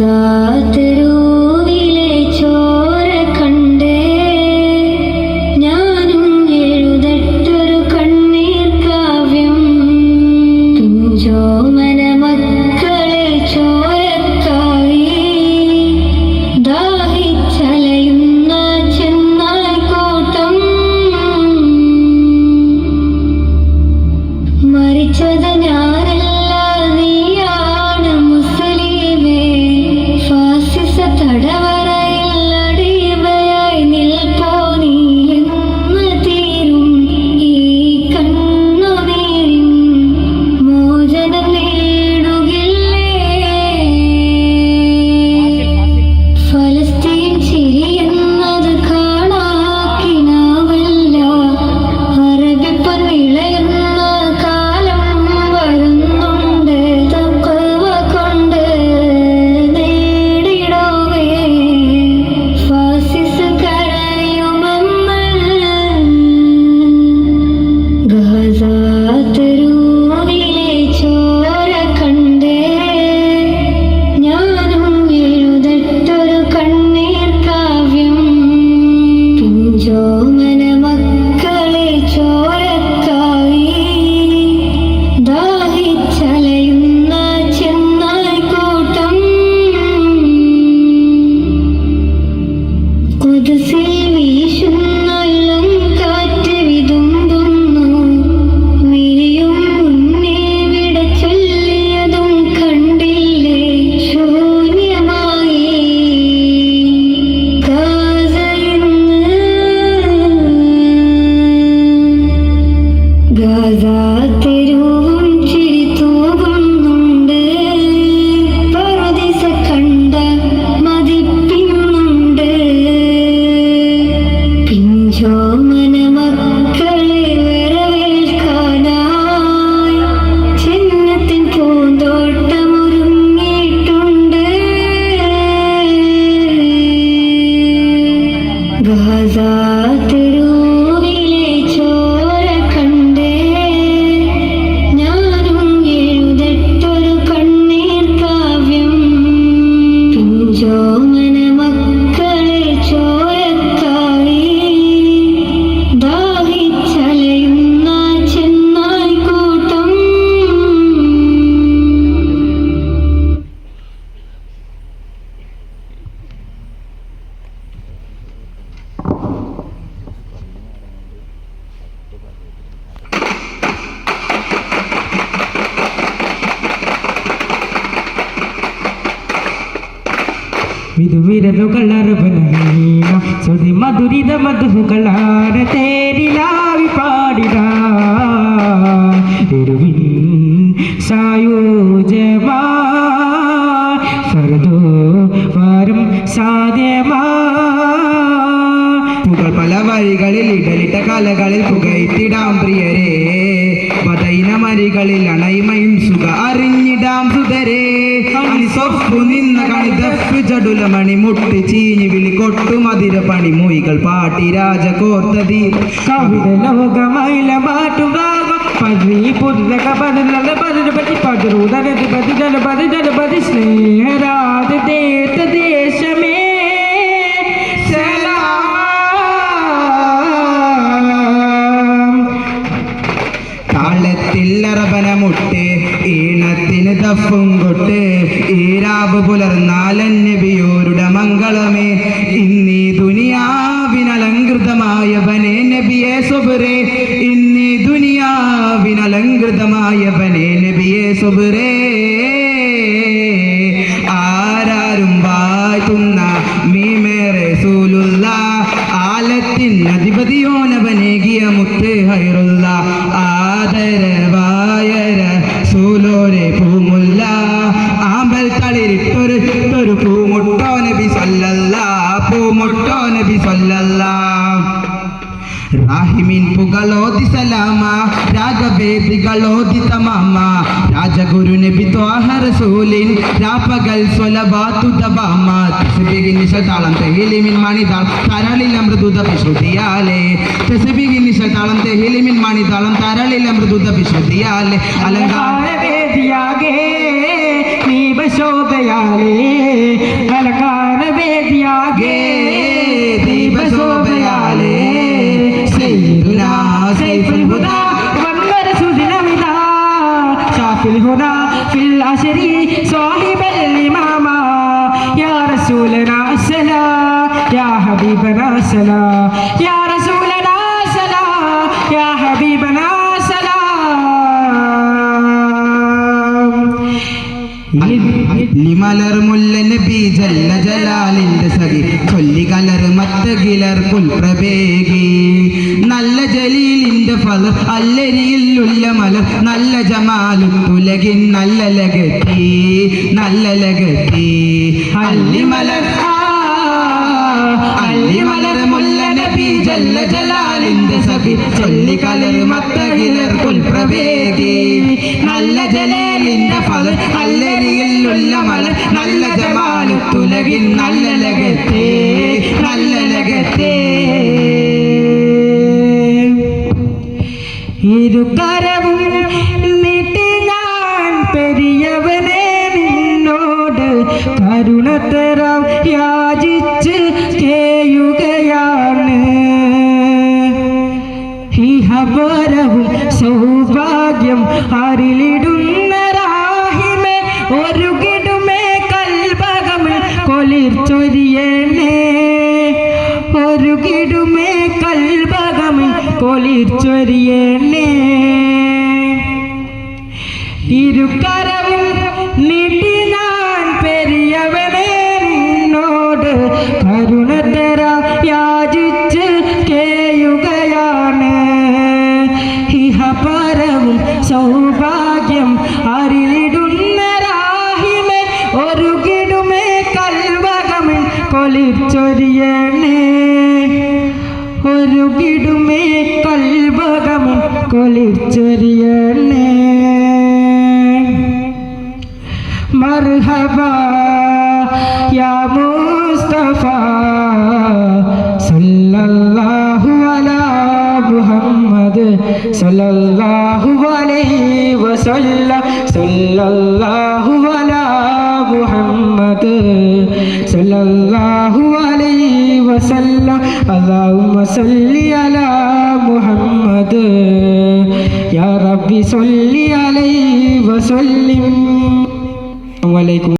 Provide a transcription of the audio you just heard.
রাত ഗാസ വിധുവിരലുകളറുപനീന സുതി മധുരിത തേരിലാവി പാടിട ഇരുവിൻ സായോജമാ. സർദോ വാരം സാധ്യമാ. പുകൾ പല വഴികളിൽ ഇടലിട്ട കലകളിൽ പുകയത്തിടാം പ്രിയരെ. പതൈന അണൈമയും സുഖ അറിഞ്ഞിടാം സുതരെ നിന്ന കണിതപ്പ് ചടുല മണി മുട്ടി ചീഞ്ഞു വിളി കൊട്ടു മതിര പണി മൂയികൾ പാട്ടി രാജ കോർത്തതി കവിത ലോകമൈല രാഗം പതി പുതുക പതിനല പതിനപതി പതിരുദരതി പതി ജലപതി ജലപതി സ്നേഹരാധ ദേത്ത ദേശമേ. താളത്തിൽ അറബനമുട്ട് ഈണത്തിന് തഫും കൊട്ട്. ഈരാവ് പുലർന്നാലൻ നബിയോരുടെ മംഗളമേ. ഇന്നീ ദുനിയാവിനലങ്കൃതമായവനെ നബിയെ ഇന്നി ഇന്നീ ദുനിയാവിനലങ്കൃതമായവനെ നബിയെ സുബറേ ആരാരും വാഴ്ത്തുന്ന മീമേറെ സൂലുള്ള ആലത്തിൻ അധിപതിയോനവനേകിയ മുത്ത് ഹൈറുള്ള ആദരവായര സൂലോരെ പൂമുല്ല അമീൻ പുകളോതി സലാമ രാഗവേദികളോതി തമാമ രാജഗുരു നബി ത്വാഹ റസൂലിൻ രാപ്പകൽ സ്വലബാത്തു തബാമ തസ്ബീഹി നിശതാളം തെഹീലിമിൻ മാണി താളം തരളിൽ അമൃതുത വിശുദ്ധിയാലേ തസ്ബീഹി നിശതാളം തെഹീലിമിൻ മാണി താളം അലങ്കാര في العشر صاحب الإمامة يا رسولنا السلام يا حبيبنا السلام يا رسولنا السلام يا حبيبنا السلام ലിമലർ മുല്ല നബി ജല്ല ജലാലിന്റെ സഖി ചൊല്ലികലർ മത്തകിലർ പുൽപ്രവേഗി നല്ല ഫലർ അല്ലരിയിൽ ഉള്ള മലർ നല്ല ജമാലും തുലകിൻ നല്ല ലഗത്തി നല്ല ലഗത്തി. അല്ലിമലർ അല്ലിമലർ മുല്ല നബി ജല്ല ജലാലിന്റെ സഖി. ചൊല്ലികലർ മത്തകിലർ പുൽപ്രവേദി നല്ല ജലാലിന്റെ ഫലർ അല്ലരിയിൽ ഉള്ള മലർ നല്ല ജമാലു തുലകിൻ നല്ല ലഗത്തെ നല്ല ലഗത്തെ. ഇരുകരവും നീട്ടി പെരിയവനെ നിന്നോട് കരുണത്തരം യാചിച്ച് കേയുകയാണ്. ഇഹപരവും സൗഭാഗ്യം അരിലിടുന്ന രാഹിമേ ഒരു കൊളിർച്ചൊരിയണേ ഇരുക്കരവും നീട്ടി ഞാൻ പെരിയവനെ നിന്നോട് കരുണത്തര യാചിച്ച് കേയുകയാണ്. ഇഹപരവും സൗഭാഗ്യം അറിയിടുന്ന രാഹിമെ ഒരു കിടുമേ കൽവകമിൽ കൊളിച്ചൊരിയണേ ഒരു കിടുമേ കൽവകമിൽ വിളിച്ചെറിയണേ മർഹബ യാ മുസ്തഫ സല്ലല്ലാഹു അലാ മുഹമ്മദ് സല്ലല്ലാഹു അലൈഹി വസല്ലം സല്ലല്ലാഹു അലാ മുഹമ്മദ് സല്ലല്ലാഹു അലൈഹി വസല്ലം അല്ലാഹുമ്മ സല്ലി صل عليه وسلم عليكم